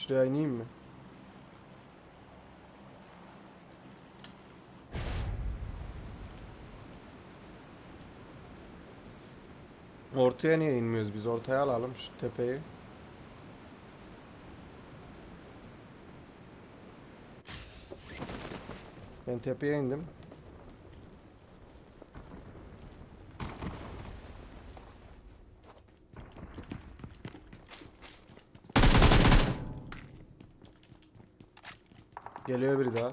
Şuraya ineyim mi? Ortaya niye inmiyoruz biz? Ortaya alalım şu tepeyi. Ben tepeye indim. Geliyor biri daha.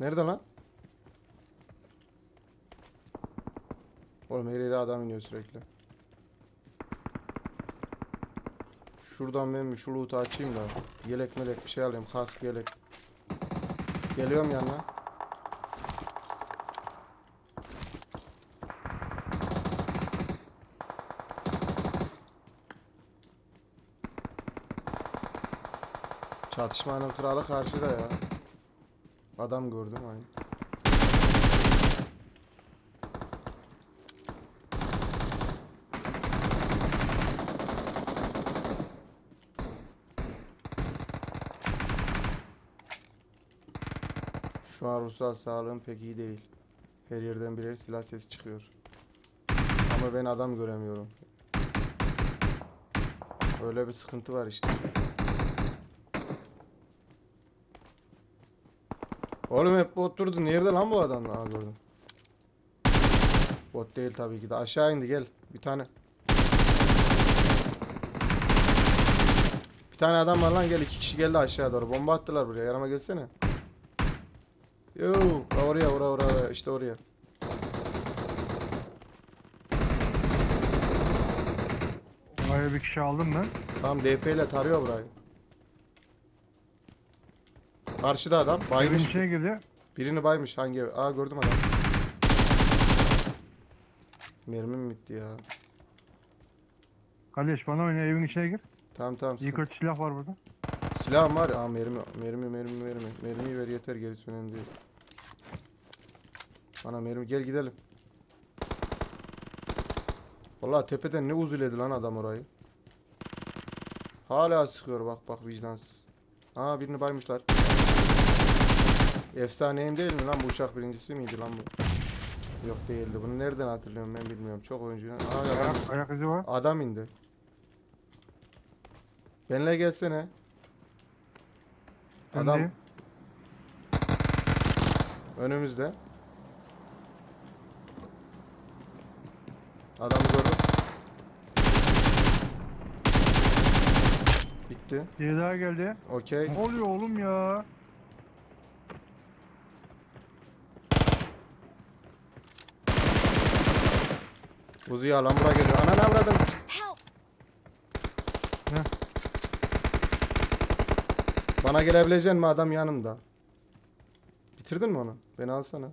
Nerede lan? Oğlum her yere adam iniyor sürekli. Şuradan ben bir şu loot'u açayım da. Yelek melek bir şey alayım. Kask yelek. Geliyorum yanına. Çatışmanın kralı karşıda ya. Adam gördüm aynı. Şu an ruhsal sağlığım pek iyi değil. Her yerden birer silah sesi çıkıyor. Ama ben adam göremiyorum. Öyle bir sıkıntı var işte. Oğlum hep bot durdu. Nerede lan bu adam? Aa gördüm. Bot değil tabii ki de. Aşağı indi gel. Bir tane. Bir tane adam var lan gel. iki kişi geldi aşağı doğru. Bomba attılar buraya. Yarama gelsene. Yo, oraya oraya oraya işte oraya. Oraya bir kişi aldım ben. Tamam DP ile tarıyor burayı. Karşıda adam. Evin Baymış. içine girdi. Birini baymış. Hangi ev? Aa gördüm adam. Mermim bitti ya. Kardeş bana oyna evin içine gir. Tamam tamam. Sıkıntı. silah var burada. Silahım var. Aa mermi, mermi, mermi, mermi. Mermiyi ver yeter gerisi önemli değil. Bana mermi gel gidelim. Vallahi tepeden ne uzuledi lan adam orayı. Hala sıkıyor bak bak vicdansız. Aa birini baymışlar. Efsaneyim değil mi lan bu uçak birincisi miydi lan bu? Yok değildi. Bunu nereden hatırlıyorum ben bilmiyorum. Çok oyuncu. Aa adam, Ayak, ayak izi var. adam indi. Benle gelsene. Ben Adam de- önümüzde. Adamı gördüm. Bitti. Biri daha geldi. Okey. Ne oluyor oğlum ya? Uzuyor alan buraya geliyor. Ananı avradım. Help! Bana gelebilecek mi adam yanımda? Bitirdin mi onu? Beni alsana.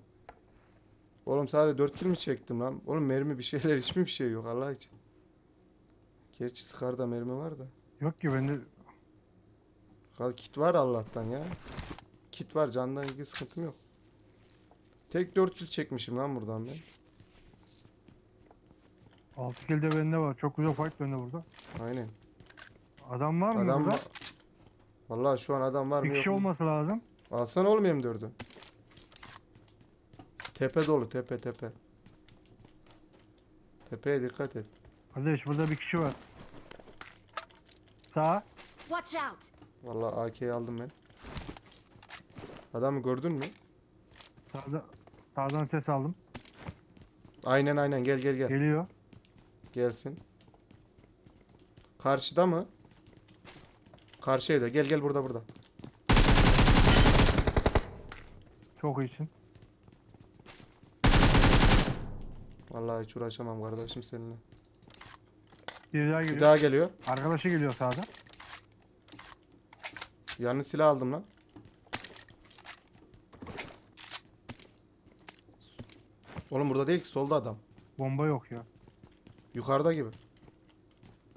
Oğlum sadece 4 kill mi çektim lan? Oğlum mermi bir şeyler hiçbir bir şey yok Allah için. Gerçi Scar'da mermi var da. Yok ki bende Kal kit var Allah'tan ya. Kit var candan ilgili sıkıntım yok. Tek 4 kill çekmişim lan buradan ben. 6 kill de bende var. Çok güzel fight bende burada. Aynen. Adam var mı Adam burada? var. Vallahi şu an adam var Bir mı yok kişi mu? olması lazım. Alsana oğlum M4'ü. Tepe dolu tepe tepe. Tepeye dikkat et. Kardeş burada bir kişi var. Sağ. Watch out! Vallahi AK'yi aldım ben. Adamı gördün mü? Sağda, sağdan ses aldım. Aynen aynen gel gel gel. Geliyor. Gelsin. Karşıda mı? Karşı evde. Gel gel burada burada. Çok iyisin. Vallahi hiç uğraşamam kardeşim seninle. Bir daha Bir geliyor. daha geliyor. Arkadaşı geliyor sağda. Yanlış silah aldım lan. Oğlum burada değil ki solda adam. Bomba yok ya. Yukarıda gibi.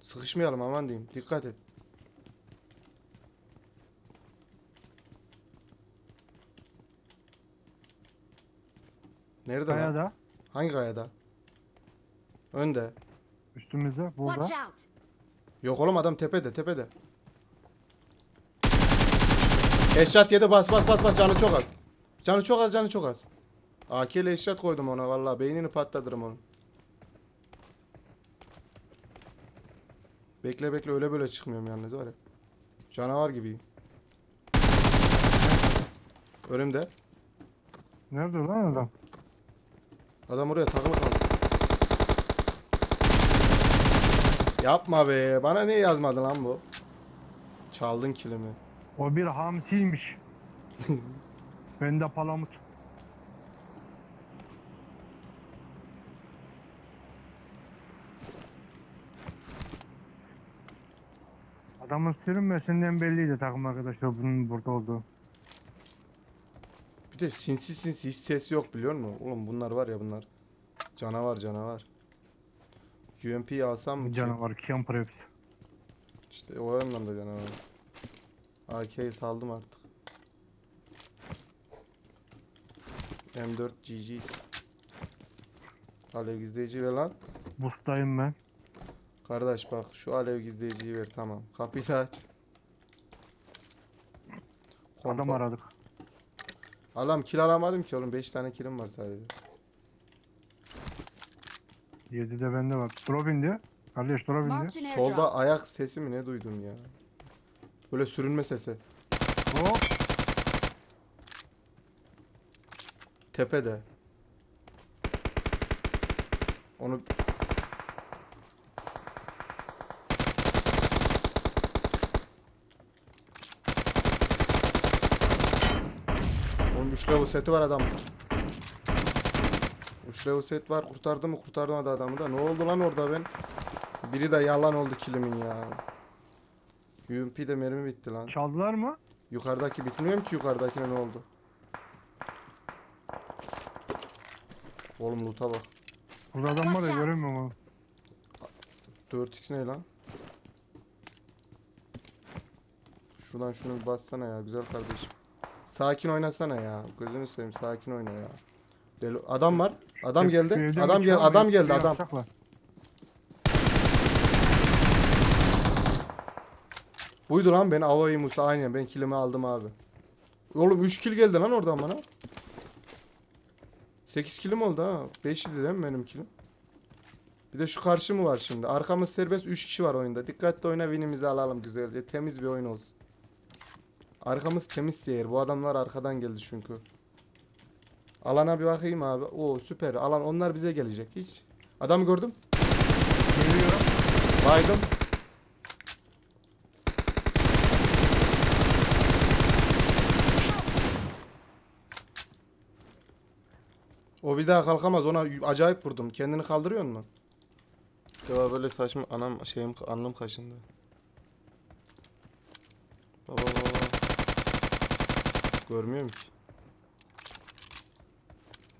Sıkışmayalım aman diyeyim. Dikkat et. Nerede lan? Kayada. Hangi kayada? Önde. Üstümüzde. Burada. Watch out! Yok oğlum adam tepede tepede. Eşat yedi bas bas bas bas canı çok az. Canı çok az canı çok az. AK ile eşat koydum ona vallahi beynini patlatırım onun. Bekle bekle öyle böyle çıkmıyorum yalnız var ya. Canavar gibiyim. Önümde. Nerede lan adam? Adam oraya takılı kaldı. Yapma be. Bana ne yazmadı lan bu? Çaldın kilimi. O bir hamsiymiş. ben de palamut. Adamın sürünmesinden belliydi takım arkadaşlar bunun burada olduğu. Bir de sinsi sinsi hiç ses yok biliyor musun? Oğlum bunlar var ya bunlar. Canavar canavar. UMP'yi alsam mı ki? Canavar camper hepsi. İşte o anlamda canavar. AK'yi saldım artık. M4 GG. Alev gizleyici ver lan. Bustayım ben. Kardeş bak şu alev gizleyiciyi ver tamam. Kapıyı da aç. Adam Kompa- aradık. Adam kill alamadım ki oğlum 5 tane killim var sadece. 7 de bende var. Drop indi. Kardeş drop indi. Marked an airdrop. Solda ayak sesi mi ne duydum ya? Böyle sürünme sesi. Hop. Tepede. Onu Onun 3 level seti var adam. 3 level set var. Kurtardı mı? Kurtarmadı adamı da. Ne oldu lan orada ben? Biri de yalan oldu kilimin ya. UMP'de mermi bitti lan. Çaldılar mı? Yukarıdaki bitmiyorum ki yukarıdakine ne oldu? Oğlum loot'a bak. Burada adam var ya göremiyorum onu. 4x ne lan? Şuradan şunu bir bassana ya güzel kardeşim. Sakin oynasana ya. Gözünü seveyim sakin oyna ya. Deli adam var. Adam Şu geldi. Adam gel adam geldi şey adam. Buydu lan ben Ava'yı Musa aynen ben kilimi aldım abi. Oğlum 3 kill geldi lan oradan bana. 8 kilim oldu ha. 5 idi değil mi benim kilim? Bir de şu karşı mı var şimdi? Arkamız serbest 3 kişi var oyunda. Dikkatli oyna winimizi alalım güzelce. Temiz bir oyun olsun. Arkamız temiz seyir. Bu adamlar arkadan geldi çünkü. Alana bir bakayım abi. Oo süper. Alan onlar bize gelecek. Hiç. Adamı gördüm. Geliyor. Baydım. O bir daha kalkamaz. Ona acayip vurdum. Kendini kaldırıyor mu? Ya böyle saçma anam şeyim alnım kaşındı. Baba baba. Görmüyorum ki.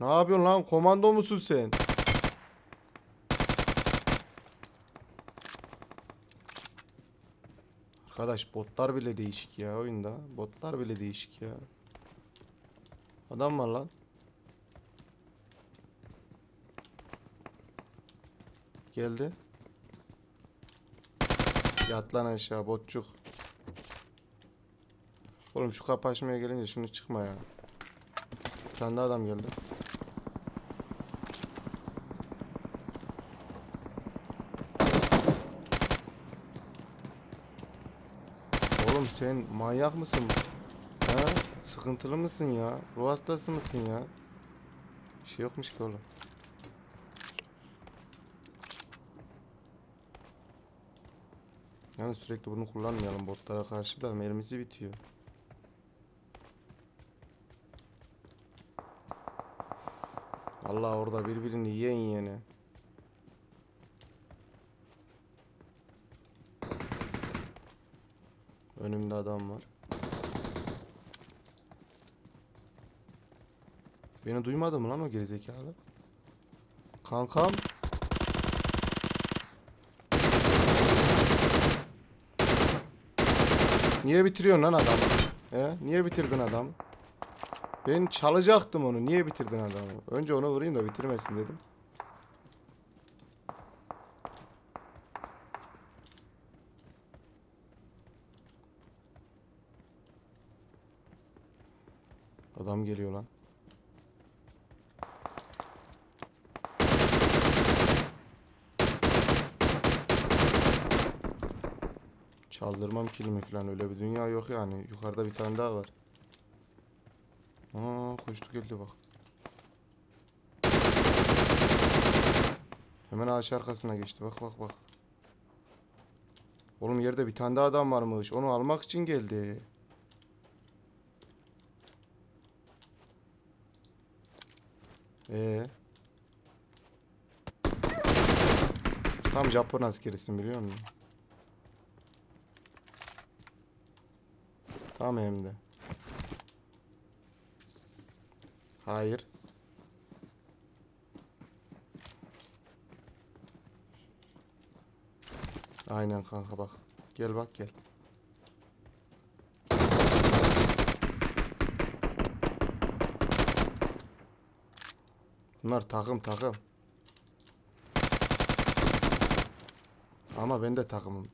Ne yapıyorsun lan? Komando musun sen? Arkadaş botlar bile değişik ya oyunda. Botlar bile değişik ya. Adam var lan. Geldi. Yat lan aşağı botçuk. Oğlum şu kapı açmaya gelince şunu çıkma ya. Bir daha adam geldi. Oğlum sen manyak mısın? Ha? Sıkıntılı mısın ya? Ruh hastası mısın ya? Bir şey yokmuş ki oğlum. Yani sürekli bunu kullanmayalım botlara karşı da mermisi bitiyor. Allah orada birbirini yiyen yiyene. Önümde adam var. Beni duymadı mı lan o gerizekalı? Kankam. Niye bitiriyorsun lan adamı? He? Niye bitirdin adamı? Ben çalacaktım onu. Niye bitirdin adamı? Önce onu vurayım da bitirmesin dedim. Adam geliyor lan. Çaldırmam kilimi falan öyle bir dünya yok yani. Yukarıda bir tane daha var. Aa koştu geldi bak. Hemen ağaç arkasına geçti. Bak bak bak. Oğlum yerde bir tane daha adam varmış. Onu almak için geldi. Ee. Tam Japon askerisin biliyor musun? Tam hem de. Hayır. Aynen kanka bak. Gel bak gel. Bunlar takım takım. Ama ben de takımım.